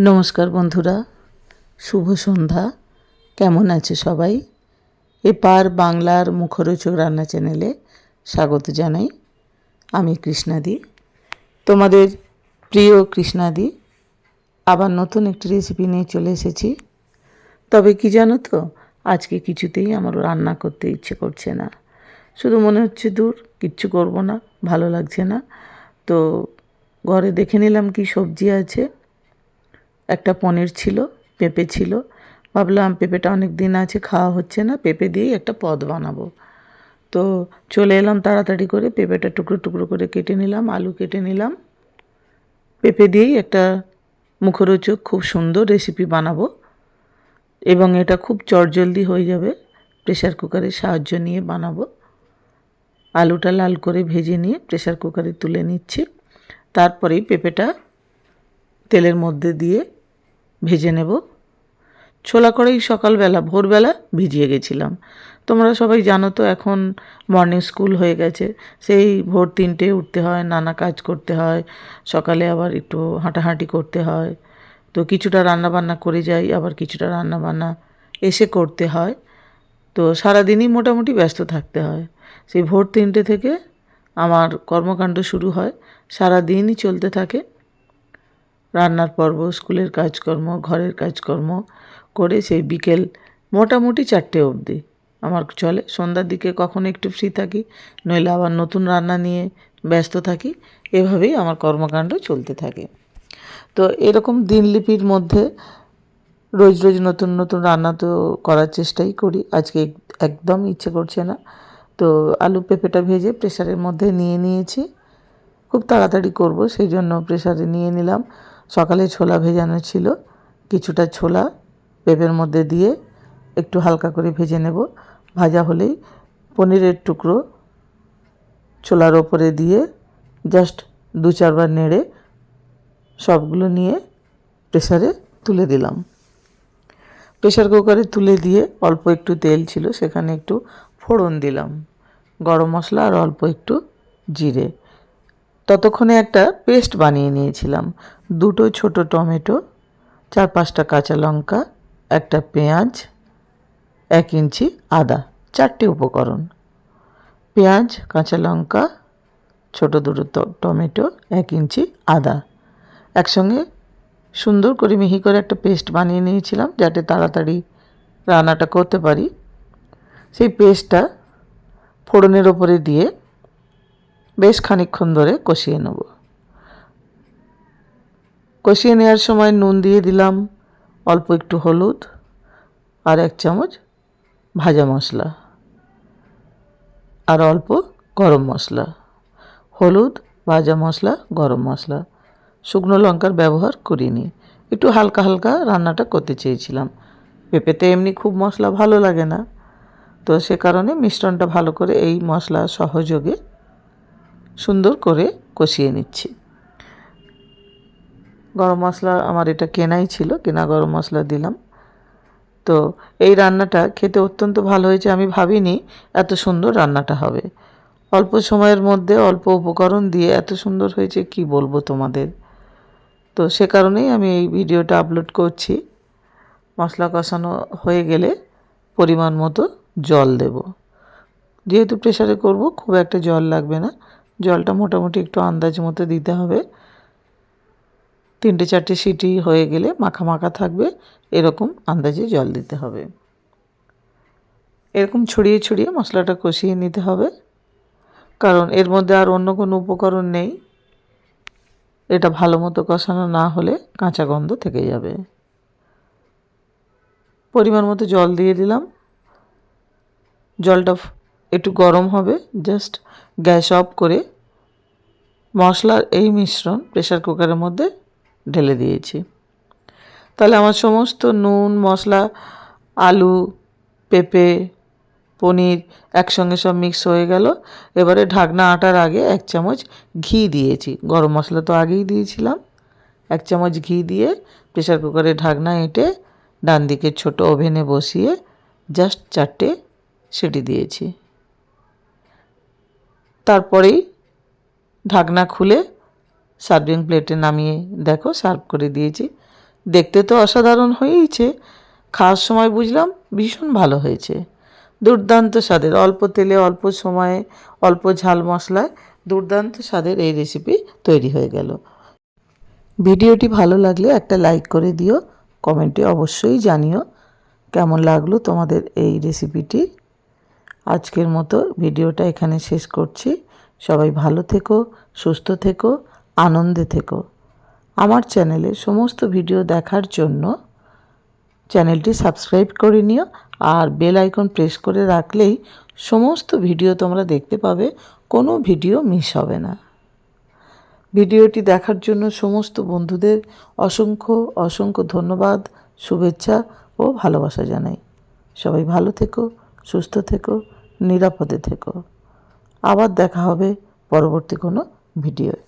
নমস্কার বন্ধুরা, শুভ সন্ধ্যা। কেমন আছে সবাই? এপার বাংলার মুখরোচক রান্না চ্যানেলে স্বাগত জানাই। আমি কৃষ্ণাদি। তোমাদের প্রিয় কৃষ্ণাদি, আবার নতুন একটি রেসিপি নিয়ে চলে এসেছি। তবে কি জানো তো, আজকে কিছুতেই আমার রান্না করতে ইচ্ছে করছে না। শুধু মনে হচ্ছে দূর, কিচ্ছু করব না, ভালো লাগছে না। তো ঘরে দেখে নিলাম কি সবজি আছে। একটা পনির ছিল, পেঁপে ছিল। ভাবলাম পেঁপেটা অনেক দিন আছে, খাওয়া হচ্ছে না, পেঁপে দিয়েই একটা পদ বানাবো। তো চলে এলাম তাড়াতাড়ি করে, পেঁপেটা টুকরো টুকরো করে কেটে নিলাম, আলু কেটে নিলাম। পেঁপে দিয়েই একটা মুখরোচক, খুব সুন্দর রেসিপি বানাবো। এবং এটা খুব চটজলদি হয়ে যাবে প্রেশার কুকারের সাহায্য নিয়ে বানাবো। আলুটা লাল করে ভেজে নিয়ে প্রেশার কুকারে তুলে নিচ্ছি। তারপরেই পেঁপেটা তেলের মধ্যে দিয়ে ভেজে নেব। ছোলা করেই সকালবেলা, ভোরবেলা ভিজিয়ে গেছিলাম। তোমরা সবাই জানো তো, এখন মর্নিং স্কুল হয়ে গেছে। সেই ভোর তিনটে উঠতে হয়, নানা কাজ করতে হয়। সকালে আবার একটু হাঁটাহাঁটি করতে হয়। তো কিছুটা রান্নাবান্না করে যাই, আবার কিছুটা রান্নাবান্না এসে করতে হয়। তো সারাদিনই মোটামুটি ব্যস্ত থাকতে হয়। সেই ভোর তিনটে থেকে আমার কর্মকাণ্ড শুরু হয়। সারা দিনই চলতে থাকে। রান্নার পর্ব, স্কুলের কাজকর্ম, ঘরের কাজকর্ম করে সেই বিকেল মোটামুটি চারটে অবধি। আমার চলে, সন্ধ্যার দিকে কখনো একটু ফ্রি থাকি, নইলে আবার নতুন রান্না নিয়ে ব্যস্ত থাকি, এভাবেই আমার কর্মকাণ্ড চলতে থাকে। তো এরকম দিনলিপির মধ্যে রোজ রোজ নতুন নতুন রান্না তো করার চেষ্টাই করি, আজকে একদম ইচ্ছে করছে না। তো আলু পেঁপেটা ভেজে প্রেশারের মধ্যে নিয়ে নিয়েছি, খুব তাড়াতাড়ি করব, সেই জন্য প্রেশারে নিয়ে নিলাম। সকালে ছোলা ভেজানো ছিল। কিছুটা ছোলা পেঁপের মধ্যে দিয়ে একটু হালকা করে ভেজে নেব। ভাজা হলেই পনিরের টুকরো ছোলার ওপরে দিয়ে জাস্ট দু চারবার নেড়ে সবগুলো নিয়ে প্রেসারে তুলে দিলাম। প্রেশার কুকারে তুলে দিয়ে অল্প একটু তেল ছিল, সেখানে একটু ফোড়ন দিলাম। গরম মশলা আর অল্প একটু জিরে। ততক্ষণে একটা পেস্ট বানিয়ে নিয়েছিলাম। দুটো ছোট টমেটো, চার পাঁচটা কাঁচা লঙ্কা, একটা পেঁয়াজ, এক ইঞ্চি আদা, চারটে উপকরণ। পেঁয়াজ, কাঁচা লঙ্কা, ছোটো দুটো টমেটো, এক ইঞ্চি আদা। একসঙ্গে সুন্দর করে মিহি করে একটা পেস্ট বানিয়ে নিয়েছিলাম যাতে তাড়াতাড়ি রান্নাটা করতে পারি। সেই পেস্টটা ফোড়নের ওপরে দিয়ে বেশ খানিকক্ষণ ধরে কষিয়ে নেব। কষিয়ে নেওয়ার সময় নুন দিয়ে দিলাম, অল্প একটু হলুদ আর এক চামচ ভাজা মশলা আর অল্প গরম মশলা। হলুদ, ভাজা মশলা, গরম মশলা। শুকনো লঙ্কার ব্যবহার করিনি। একটু হালকা হালকা রান্নাটা করতে চেয়েছিলাম। পেঁপেতে এমনি খুব মশলা ভালো লাগে না। তো সে কারণে মিশ্রণটা ভালো করে এই মশলা সহযোগে সুন্দর করে কষিয়ে নিচ্ছি। গরম মশলা আমার এটা কেনাই ছিল, কেনা গরম মশলা দিলাম। তো এই রান্নাটা খেতে অত্যন্ত ভালো হয়েছে, আমি ভাবিনি এত সুন্দর রান্নাটা হবে। অল্প সময়ের মধ্যে অল্প উপকরণ দিয়ে এত সুন্দর হয়েছে, কি বলব তোমাদের? তো সে কারণেই আমি এই ভিডিওটা আপলোড করছি। মশলা কষানো হয়ে গেলে পরিমাণ মতো জল দেব। যেহেতু প্রেশারে করব, খুব একটা জল লাগবে না। জলটা মোটামুটি একটু আন্দাজ মতো দিতে হবে। তিনটে চারটে সিটি হয়ে গেলে মাখা মাখা থাকবে, এরকম আন্দাজে জল দিতে হবে। এরকম ছড়িয়ে ছড়িয়ে মশলাটা কষিয়ে নিতে হবে, কারণ এর মধ্যে আর অন্য কোনো উপকরণ নেই। এটা ভালো মতো কষানো না হলে কাঁচা গন্ধ থেকে যাবে। পরিমাণ মতো জল দিয়ে দিলাম। জলটা একটু গরম হবে, জাস্ট গ্যাস অফ করে মশলার এই মিশ্রণ প্রেশার কুকারের মধ্যে ঢেলে দিয়েছি। তাহলে আমার সমস্ত নুন, মশলা, আলু, পেঁপে, পনির একসঙ্গে সব মিক্স হয়ে গেল। এবারে ঢাকনা আটার আগে এক চামচ ঘি দিয়েছি। গরম মশলা তো আগেই দিয়েছিলাম। এক চামচ ঘি দিয়ে প্রেশার কুকারে ঢাকনা এঁটে ডান দিকে ছোটো ওভেনে বসিয়ে জাস্ট চারটে সেটি দিয়েছি। তারপরেই ঢাকনা খুলে সার্ভিং প্লেটে নামিয়ে দেখো সার্ভ করে দিয়েছি। দেখতে তো অসাধারণ হয়েইছে। খাওয়ার সময় বুঝলাম ভীষণ ভালো হয়েছে। দুর্দান্ত স্বাদের, অল্প তেলে, অল্প সময়ে, অল্প ঝাল মশলায় দুর্দান্ত স্বাদের এই রেসিপি তৈরি হয়ে গেল। ভিডিওটি ভালো লাগলে একটা লাইক করে দিও কমেন্টে অবশ্যই জানিও কেমন লাগল তোমাদের এই রেসিপিটি আজকের মতো ভিডিওটা এখানে শেষ করছি। সবাই ভালো থেকো, সুস্থ থেকো, আনন্দে থেকো। আমার চ্যানেলে সমস্ত ভিডিও দেখার জন্য চ্যানেলটি সাবস্ক্রাইব করে নিও আর বেল আইকন প্রেস করে রাখলেই সমস্ত ভিডিও তোমরা দেখতে পাবে, কোনো ভিডিও মিস হবে না। ভিডিওটি দেখার জন্য সমস্ত বন্ধুদের অসংখ্য অসংখ্য ধন্যবাদ, শুভেচ্ছা ও ভালোবাসা জানাই। সবাই ভালো থেকো, সুস্থ থেকো, নিরাপদে থেকো। আবার দেখা হবে পরবর্তী কোনো ভিডিওয়।